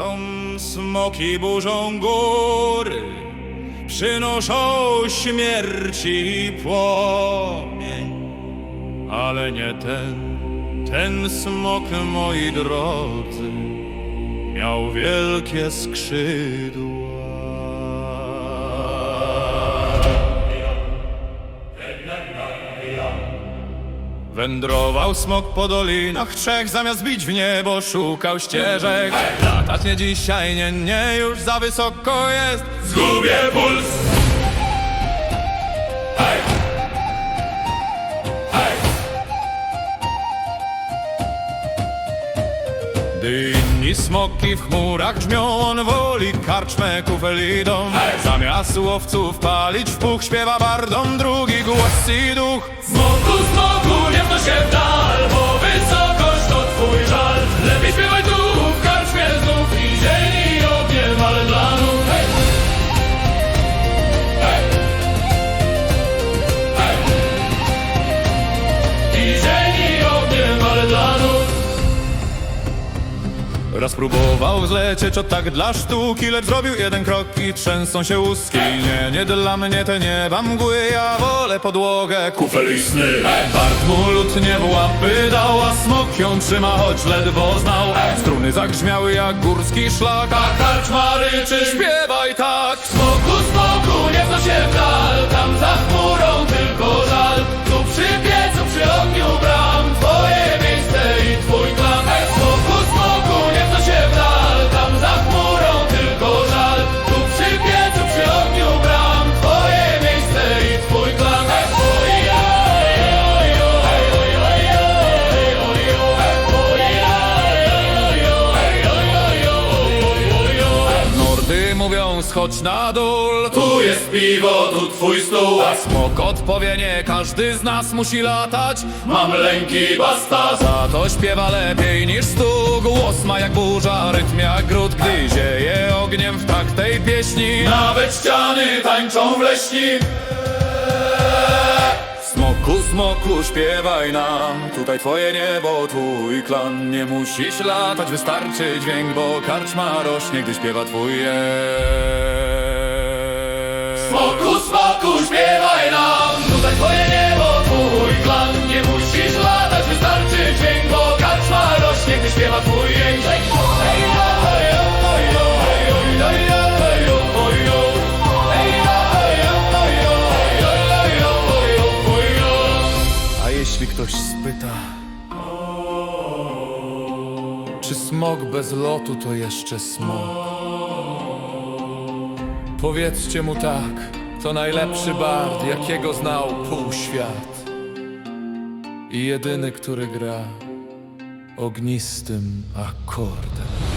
Biją smoki burzą góry, przynoszą śmierci i płomień. Ale nie ten, ten smok, moi drodzy, miał wielkie skrzydła. Wędrował smok po dolinach trzech, zamiast bić w niebo szukał ścieżek. Latać nie dzisiaj, nie, nie, już za wysoko jest. Zgubię puls! Gdy inni smoki w chmurach brzmią, on woli karczmę kufelidą. Zamiast łowców palić w puch, śpiewa bardom drugi głos i duch. Smoku, Cię w. Raz próbował zlecieć od tak dla sztuki, lecz zrobił jeden krok i trzęsą się łuski. Nie, nie dla mnie te nieba mgły, ja wolę podłogę kufel i sny. Bart mu lutnie w łapy dał, a smok ją trzyma, choć ledwo znał. Struny zagrzmiały jak górski szlak, a karczma ryczy, śpiewaj tak. Smoku, smoku, nie wno się w dal, tam za Mówią schodź na dół, Tu jest piwo, tu twój stół, a smok odpowie nie, każdy z nas musi latać. mam lęki, basta. Za to śpiewa lepiej niż stu Głos ma jak burza, rytm jak gród. Gdy zieje ogniem w tak tej pieśni Nawet ściany tańczą w leśni Smoku, śpiewaj nam Tutaj twoje niebo, twój klan. Nie musisz latać, wystarczy dźwięk Bo karczma rośnie, gdy śpiewa twój Smoku, smoku, śpiewaj nam Tutaj twoje jeśli ktoś spyta Czy smok bez lotu to jeszcze smok? Powiedzcie mu tak To najlepszy bard, jakiego znał półświat I jedyny, który gra Ognistym akordem